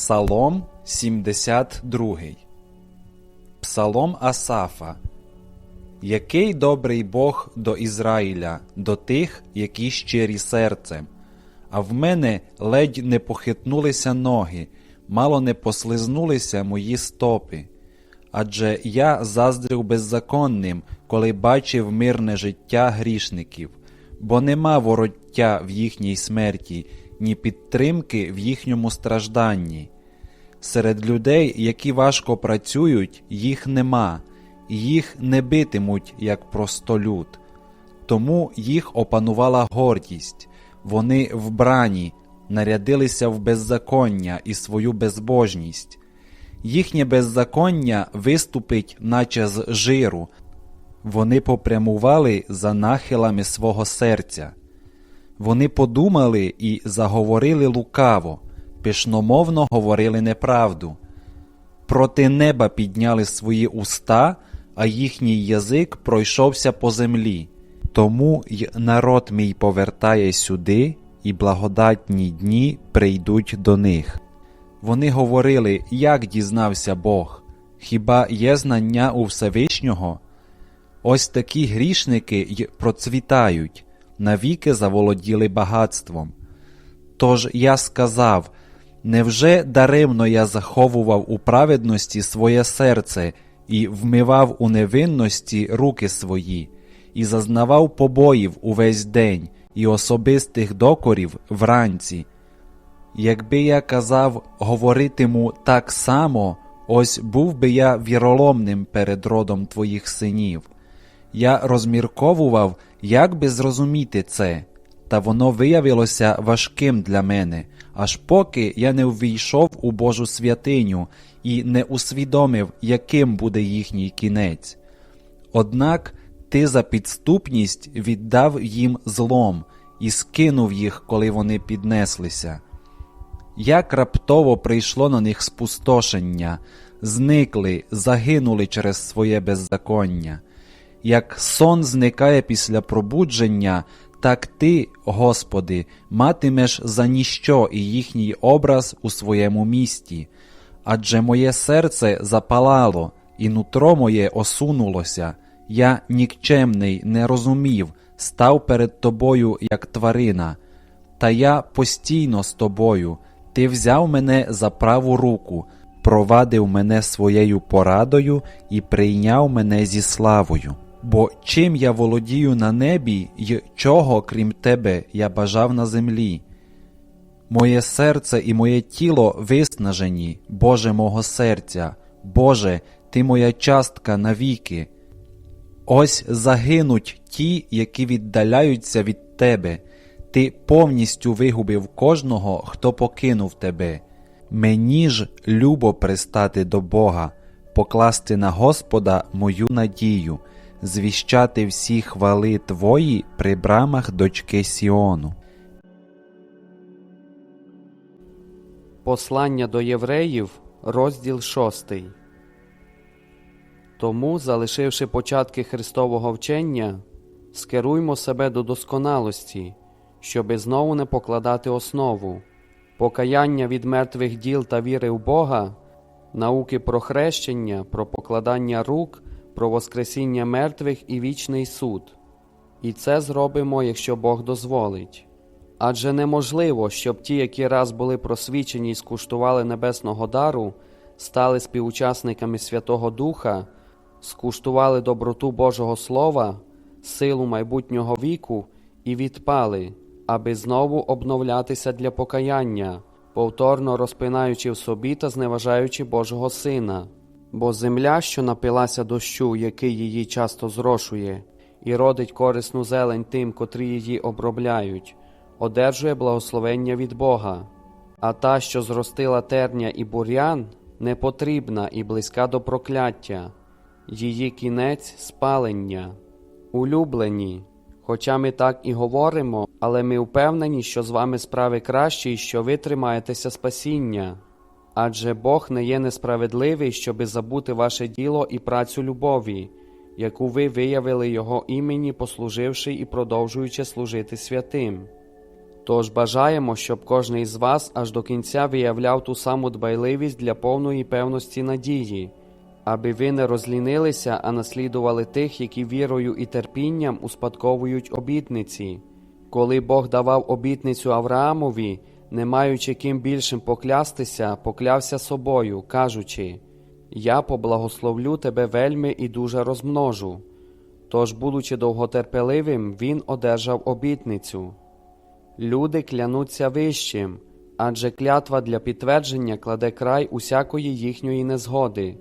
Псалом 72 Псалом Асафа Який добрий Бог до Ізраїля, до тих, які щирі серцем. А в мене ледь не похитнулися ноги, мало не послизнулися мої стопи. Адже я заздрив беззаконним, коли бачив мирне життя грішників, бо нема вороття в їхній смерті, ні підтримки в їхньому стражданні. Серед людей, які важко працюють, їх нема, їх не битимуть, як простолюд. Тому їх опанувала гордість, вони вбрані, нарядилися в беззаконня і свою безбожність. Їхнє беззаконня виступить, наче з жиру, вони попрямували за нахилами свого серця. Вони подумали і заговорили лукаво, пишномовно говорили неправду. Проти неба підняли свої уста, а їхній язик пройшовся по землі. Тому й народ мій повертає сюди, і благодатні дні прийдуть до них. Вони говорили, як дізнався Бог, хіба є знання у Всевишнього? Ось такі грішники й процвітають, навіки заволоділи багатством. Тож я сказав невже даремно я заховував у праведності своє серце і вмивав у невинності руки свої, і зазнавав побоїв увесь день і особистих докорів вранці. Якби я казав говоритиму так само, ось був би я віроломним перед родом твоїх синів. Я розмірковував, як би зрозуміти це, та воно виявилося важким для мене, аж поки я не увійшов у Божу святиню і не усвідомив, яким буде їхній кінець. Однак ти за підступність віддав їм злом і скинув їх, коли вони піднеслися. Як раптово прийшло на них спустошення, зникли, загинули через своє беззаконня. Як сон зникає після пробудження, так ти, Господи, матимеш за ніщо і їхній образ у своєму місті. Адже моє серце запалало, і нутро моє осунулося, я нікчемний не розумів, став перед тобою, як тварина, та я постійно з тобою, ти взяв мене за праву руку, провадив мене своєю порадою і прийняв мене зі славою. Бо чим я володію на небі й чого, крім тебе, я бажав на землі? Моє серце і моє тіло виснажені, Боже мого серця, Боже, Ти моя частка навіки. Ось загинуть ті, які віддаляються від Тебе, Ти повністю вигубив кожного, хто покинув Тебе. Мені ж любо пристати до Бога, покласти на Господа мою надію звіщати всі хвали Твої при брамах дочки Сіону. Послання до євреїв, розділ 6. Тому, залишивши початки Христового вчення, скеруймо себе до досконалості, щоби знову не покладати основу, покаяння від мертвих діл та віри в Бога, науки про хрещення, про покладання рук про Воскресіння мертвих і вічний суд, і це зробимо, якщо Бог дозволить. Адже неможливо, щоб ті, які раз були просвічені і скуштували небесного дару, стали співучасниками Святого Духа, скуштували доброту Божого Слова, силу майбутнього віку і відпали, аби знову обновлятися для покаяння, повторно розпинаючи в собі та зневажаючи Божого Сина. Бо земля, що напилася дощу, який її часто зрошує, і родить корисну зелень тим, котрі її обробляють, одержує благословення від Бога, а та, що зростила терня і бур'ян, непотрібна і близька до прокляття, її кінець спалення, улюблені. Хоча ми так і говоримо, але ми впевнені, що з вами справи кращі і що ви тримаєтеся спасіння. Адже Бог не є несправедливий, щоби забути ваше діло і працю любові, яку ви виявили Його імені, послуживши і продовжуючи служити святим. Тож бажаємо, щоб кожен із вас аж до кінця виявляв ту саму дбайливість для повної певності надії, аби ви не розлінилися, а наслідували тих, які вірою і терпінням успадковують обітниці. Коли Бог давав обітницю Авраамові, не маючи ким більшим поклястися, поклявся собою, кажучи: Я поблагословлю тебе вельми і дуже розмножу. Тож, будучи довготерпеливим, він одержав обітницю. Люди клянуться вищим, адже клятва для підтвердження кладе край усякої їхньої незгоди.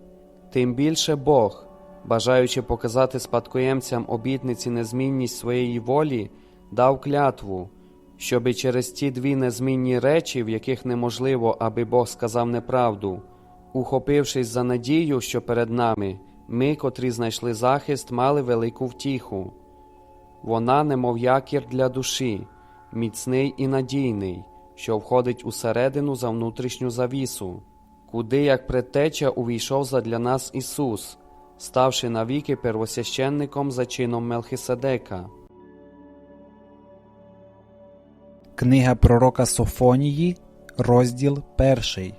Тим більше Бог, бажаючи показати спадкоємцям обітниці незмінність своєї волі, дав клятву, щоби через ті дві незмінні речі, в яких неможливо, аби Бог сказав неправду, ухопившись за надію, що перед нами, ми, котрі знайшли захист, мали велику втіху. Вона, немов якір для душі, міцний і надійний, що входить усередину за внутрішню завісу, куди, як предтеча, увійшов задля нас Ісус, ставши навіки первосвященником за чином Мелхиседека. Книга пророка Софонії, розділ перший.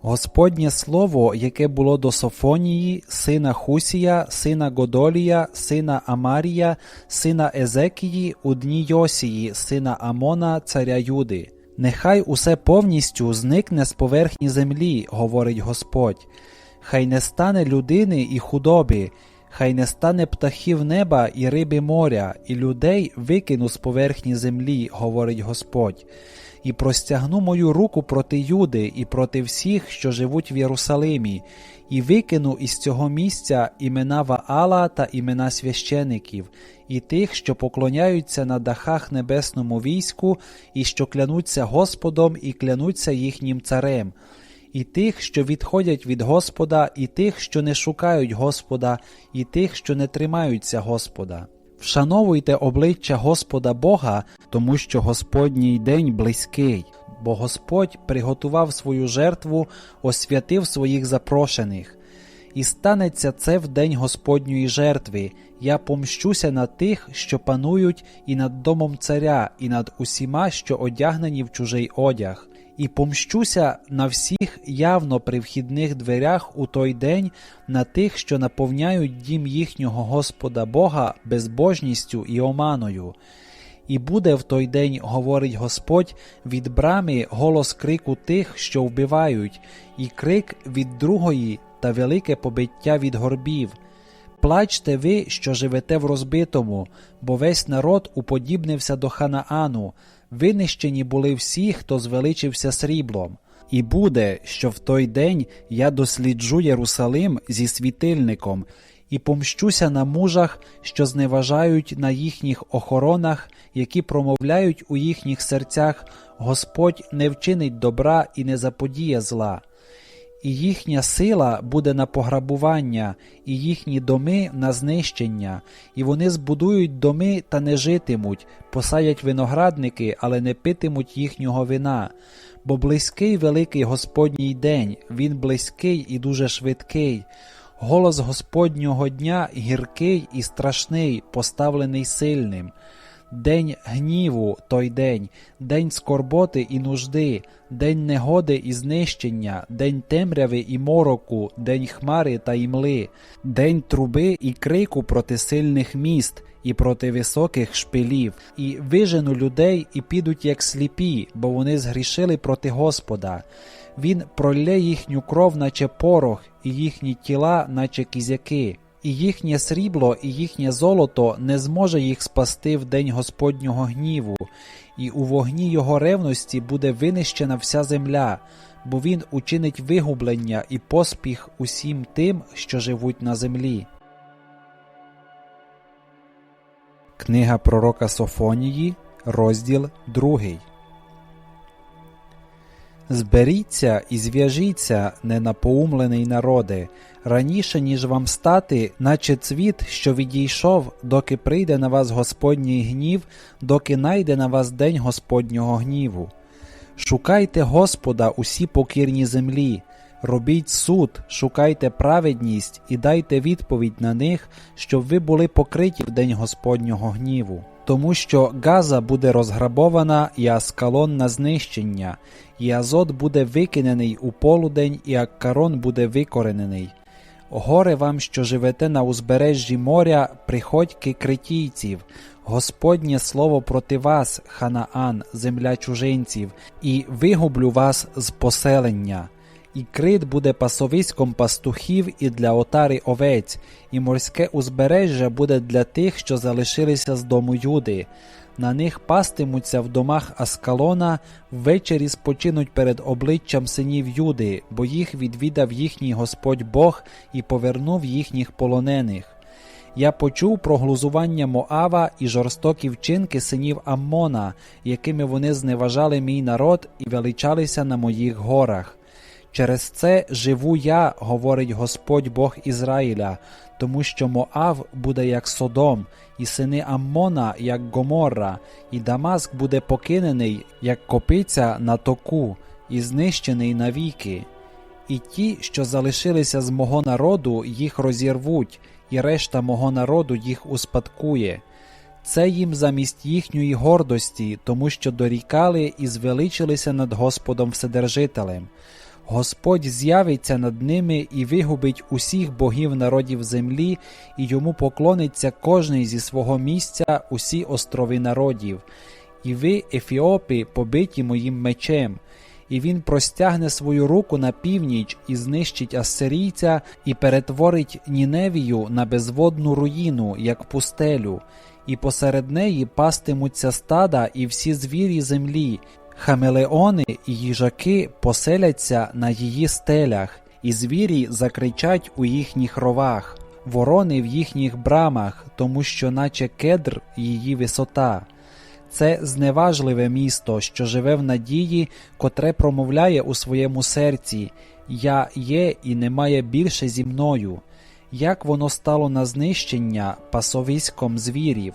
Господнє слово, яке було до Софонії, сина Хусія, сина Годолія, сина Амарія, сина Езекії, у дні Йосії, сина Амона, царя Юди. Нехай усе повністю зникне з поверхні землі, говорить Господь. Хай не стане людини і худоби, хай не стане птахів неба і риби моря, і людей викину з поверхні землі, говорить Господь і простягну мою руку проти Юди і проти всіх, що живуть в Єрусалимі, і викину із цього місця імена Ваала та імена священиків, і тих, що поклоняються на дахах небесному війську, і що клянуться Господом і клянуться їхнім царем. І тих, що відходять від Господа, і тих, що не шукають Господа, і тих, що не тримаються Господа. Вшановуйте обличчя Господа Бога, тому що Господній день близький, бо Господь приготував свою жертву, освятив своїх запрошених. І станеться це в день Господньої жертви. Я помщуся на тих, що панують, і над домом царя, і над усіма, що одягнені в чужий одяг. І помщуся на всіх явно при вхідних дверях у той день, на тих, що наповняють дім їхнього Господа Бога безбожністю і оманою. І буде в той день, говорить Господь, від брами голос крику тих, що вбивають, і крик від другої та велике побиття від горбів. Плачте ви, що живете в розбитому, бо весь народ уподібнився до Ханаану, винищені були всі, хто звеличився сріблом. І буде, що в той день я досліджу Єрусалим зі світильником, і помщуся на мужах, що зневажають на їхніх охоронах, які промовляють у їхніх серцях Господь не вчинить добра і не заподіє зла. І їхня сила буде на пограбування, і їхні доми на знищення, і вони збудують доми та не житимуть, посадять виноградники, але не питимуть їхнього вина. Бо близький великий Господній день, він близький і дуже швидкий. Голос Господнього дня гіркий і страшний, поставлений сильним. День гніву той день, день скорботи і нужди, день негоди і знищення, день темряви і мороку, день хмари та імли, день труби і крику проти сильних міст і проти високих шпилів, і вижену людей і підуть як сліпі, бо вони згрішили проти Господа. Він пролє їхню кров, наче порох, і їхні тіла, наче кізяки і їхнє срібло, і їхнє золото не зможе їх спасти в день Господнього гніву, і у вогні його ревності буде винищена вся земля, бо він учинить вигублення і поспіх усім тим, що живуть на землі. Книга пророка Софонії, розділ 2 Зберіться і зв'яжіться, ненапоумлений народе, раніше, ніж вам стати, наче цвіт, що відійшов, доки прийде на вас Господній гнів, доки найде на вас день Господнього гніву. Шукайте Господа усі покірні землі, Робіть суд, шукайте праведність і дайте відповідь на них, щоб ви були покриті в день Господнього гніву. Тому що Газа буде розграбована і Аскалон на знищення, і Азот буде викинений у полудень, і Аккарон буде викоренений. Горе вам, що живете на узбережжі моря, приходьки критійців, Господнє слово проти вас, Ханаан, земля чужинців, і вигублю вас з поселення. І крит буде пасовиськом пастухів і для отари овець, і морське узбережжя буде для тих, що залишилися з дому Юди. На них пастимуться в домах Аскалона, ввечері спочинуть перед обличчям синів Юди, бо їх відвідав їхній Господь Бог і повернув їхніх полонених. Я почув про глузування Моава і жорстокі вчинки синів Аммона, якими вони зневажали мій народ і величалися на моїх горах. Через це живу я, говорить Господь Бог Ізраїля, тому що Моав буде як Содом, і сини Аммона, як Гоморра, і Дамаск буде покинений, як копиця на току, і знищений навіки. І ті, що залишилися з мого народу, їх розірвуть, і решта мого народу їх успадкує. Це їм замість їхньої гордості, тому що дорікали і звеличилися над Господом Вседержителем. Господь з'явиться над ними і вигубить усіх богів народів землі, і йому поклониться кожний зі свого місця усі острови народів. І ви, Ефіопи, побиті моїм мечем. І він простягне свою руку на північ і знищить ассирійця, і перетворить Ніневію на безводну руїну, як пустелю, і посеред неї пастимуться стада і всі звірі землі, Хамелеони і їжаки поселяться на її стелях, і звірі закричать у їхніх ровах, ворони в їхніх брамах, тому що, наче кедр, її висота. Це зневажливе місто, що живе в надії, котре промовляє у своєму серці Я є і немає більше зі мною. Як воно стало на знищення пасовиськом звірів.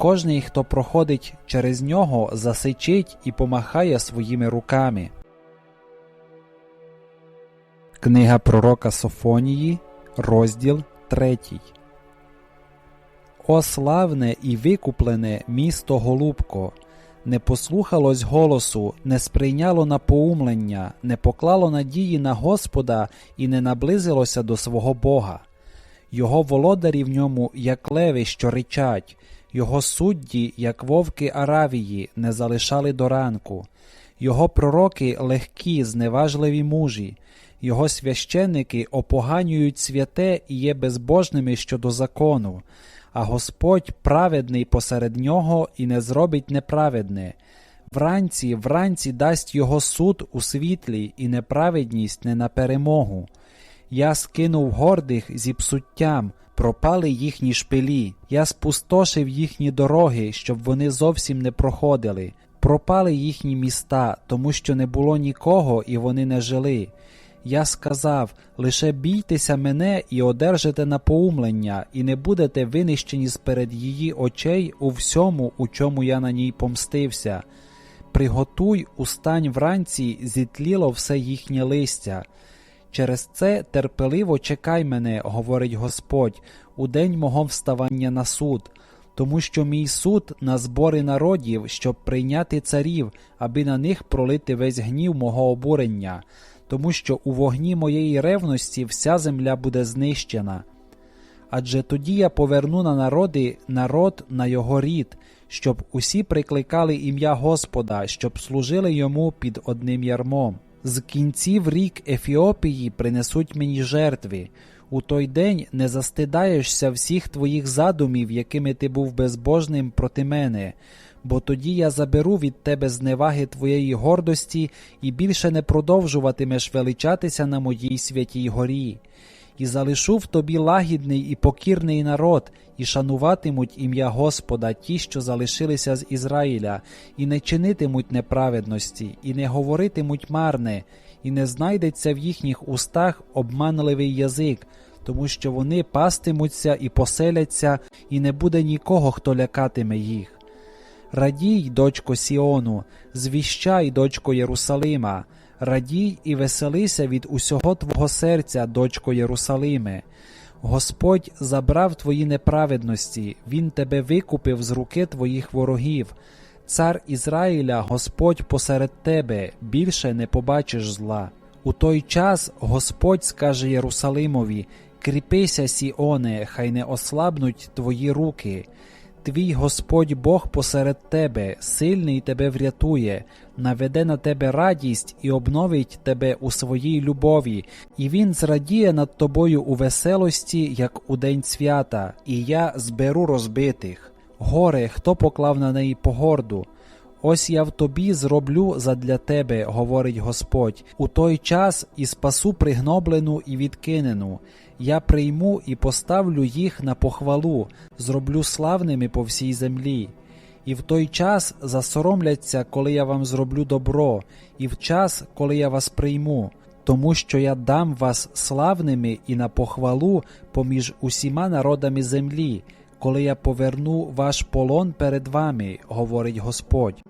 Кожний, хто проходить через нього, засичить і помахає своїми руками. Книга пророка Софонії, розділ 3. О славне і викуплене місто Голубко! Не послухалось голосу, не сприйняло напоумлення, не поклало надії на Господа і не наблизилося до свого Бога. Його володарі в ньому, як леви, що ричать, його судді, як вовки Аравії, не залишали до ранку, його пророки легкі, зневажливі мужі, його священники опоганюють святе і є безбожними щодо закону, а Господь праведний посеред нього і не зробить неправедне. Вранці, вранці дасть його суд у світлі, і неправедність не на перемогу. Я скинув гордих зі псуттям, пропали їхні шпилі, я спустошив їхні дороги, щоб вони зовсім не проходили, пропали їхні міста, тому що не було нікого і вони не жили. Я сказав лише бійтеся мене і одержите напоумлення, і не будете винищені сперед її очей у всьому, у чому я на ній помстився. Приготуй, устань вранці, зітліло все їхнє листя. Через це терпеливо чекай мене, говорить Господь, у день мого вставання на суд, тому що мій суд на збори народів, щоб прийняти царів, аби на них пролити весь гнів мого обурення, тому що у вогні моєї ревності вся земля буде знищена. Адже тоді я поверну на народи народ на його рід, щоб усі прикликали ім'я Господа, щоб служили йому під одним ярмом. З кінців рік Ефіопії принесуть мені жертви. У той день не застидаєшся всіх твоїх задумів, якими ти був безбожним проти мене, бо тоді я заберу від тебе зневаги твоєї гордості і більше не продовжуватимеш величатися на моїй святій горі. І залишу в тобі лагідний і покірний народ, і шануватимуть ім'я Господа ті, що залишилися з Ізраїля, і не чинитимуть неправедності, і не говоритимуть марне, і не знайдеться в їхніх устах обманливий язик, тому що вони пастимуться і поселяться, і не буде нікого, хто лякатиме їх. Радій, дочко Сіону, звіщай, дочко Єрусалима, Радій і веселися від усього твого серця, дочко Єрусалиме. Господь забрав твої неправедності, Він тебе викупив з руки твоїх ворогів. Цар Ізраїля, Господь посеред тебе, більше не побачиш зла. У той час Господь скаже Єрусалимові: Кріпися, Сіоне, хай не ослабнуть твої руки. Твій Господь Бог посеред тебе, сильний тебе врятує, наведе на тебе радість і обновить тебе у своїй любові, і він зрадіє над тобою у веселості, як у день свята, і я зберу розбитих. Горе, хто поклав на неї погорду? Ось я в тобі зроблю задля тебе, говорить Господь, у той час і спасу пригноблену і відкинену. Я прийму і поставлю їх на похвалу, зроблю славними по всій землі. І в той час засоромляться, коли я вам зроблю добро, і в час, коли я вас прийму, тому що я дам вас славними і на похвалу поміж усіма народами землі, коли я поверну ваш полон перед вами, говорить Господь.